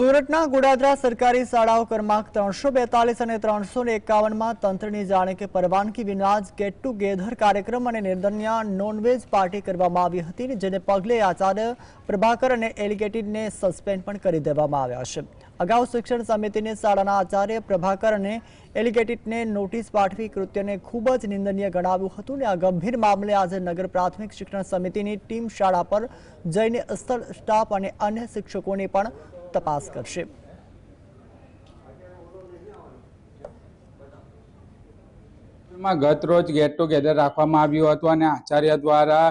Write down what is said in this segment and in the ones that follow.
સુરતના ગોડાદરા સરકારી શાળાઓ ક્રમાંક ત્રણસો બેતાલીસ અને ત્રણસો એકાવનમાં તંત્રની જાણે કે પરવાનગી વિના જ ગેટ ટુગેધર કાર્યક્રમ અને નિર્દન્યા નોનવેજ પાર્ટી કરવામાં આવી હતી જેને પગલે આચાર્ય પ્રભાકર અને એલિગેટેડને સસ્પેન્ડ પણ કરી દેવામાં આવ્યા છે. અગાઉ શિક્ષણ સમિતિને શાળાના આચાર્ય પ્રભાકર અને એલિગેટેડને નોટિસ પાઠવી કૃત્યને ખૂબ જ નિંદનીય ગણાવ્યું હતું અને આ ગંભીર મામલે આજે નગર પ્રાથમિક શિક્ષણ સમિતિની ટીમ શાળા પર જઈને સ્થળ, સ્ટાફ અને અન્ય શિક્ષકોની પણ તપાસ કરશે. માં ગત રોજ ગેટ ટુગેધર રાખવામાં આવ્યું હતું અને આચાર્ય દ્વારા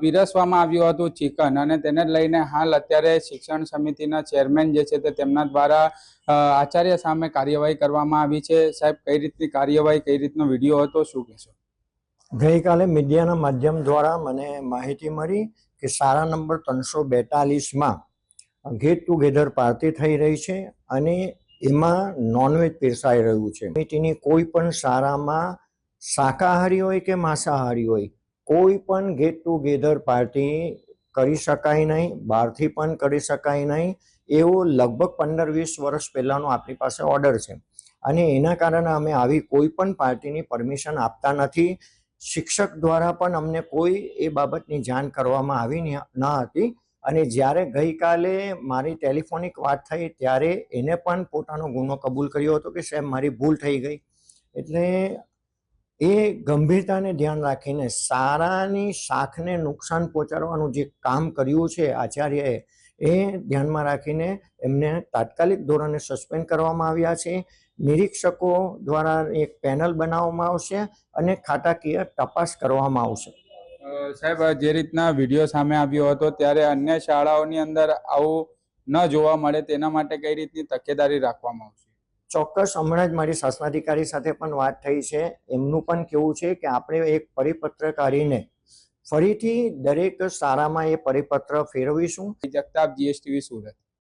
પીરસવામાં આવ્યું હતું ચિકન અને તેને લઈને હાલ અત્યારે શિક્ષણ સમિતિના ચેરમેન જે છે તે તેમના દ્વારા આચાર્ય સામે કાર્યવાહી કરવામાં આવી છે. સાહેબ કઈ રીતની કાર્યવાહી કઈ રીતનો વીડિયો હતો શું કહેશો? ગઈકાલે મીડિયાના માધ્યમ દ્વારા મને માહિતી મળી કે સારા નંબર ત્રણસો બેતાલીસમાં ગેટ ટુગેધર પાર્ટી થઈ રહી છે અને એમાં નોનવેજ પીરસાઈ રહ્યું છે. સમિતિની કોઈ પણ શાળામાં શાકાહારી હોય કે માંસાહારી હોય, કોઈ પણ ગેટ ટુગેધર પાર્ટી કરી શકાય નહીં, બહારથી પણ કરી શકાય નહીં, એવો લગભગ પંદર વીસ વર્ષ પહેલાંનો આપણી પાસે ઓર્ડર છે. અને એના કારણે અમે આવી કોઈ પણ પાર્ટીની પરમિશન આપતા નથી. શિક્ષક દ્વારા પણ અમને કોઈ એ બાબતની જાણ કરવામાં આવી ન હતી. અને જ્યારે ગઈકાલે મારી ટેલિફોનિક વાત થઈ, ત્યારે એને પણ પોતાનો ગુનો કબૂલ કર્યો હતો કે સાહેબ, મારી ભૂલ થઈ ગઈ. એટલે એ ગંભીરતાને ધ્યાન રાખીને શાળાની શાખને નુકસાન પહોંચાડવાનું જે કામ કર્યું છે આચાર્યએ, એ ધ્યાનમાં રાખીને એમને તાત્કાલિક ધોરણે સસ્પેન્ડ કરવામાં આવ્યા છે. નિરીક્ષકો દ્વારા એક પેનલ બનાવવામાં આવશે અને ખાતાકીય તપાસ કરવામાં આવશે. સાહેબ જે રીતના વીડિયો સામે આવ્યો હતો ત્યારે અન્ય શાળાઓની અંદર આવું ન જોવા મળે તેના માટે કઈ રીતની તકેદારી રાખવામાં આવશે? ચોક્કસ હમણાં જ મારી શાસનાધિકારી સાથે પણ વાત થઈ છે. એમનું પણ કેવું છે કે આપણે એક પરિપત્ર કાઢીને ફરીથી દરેક શાળામાં એ પરિપત્ર ફેરવીશું. જગતાપ જીએસટીવી સુરત.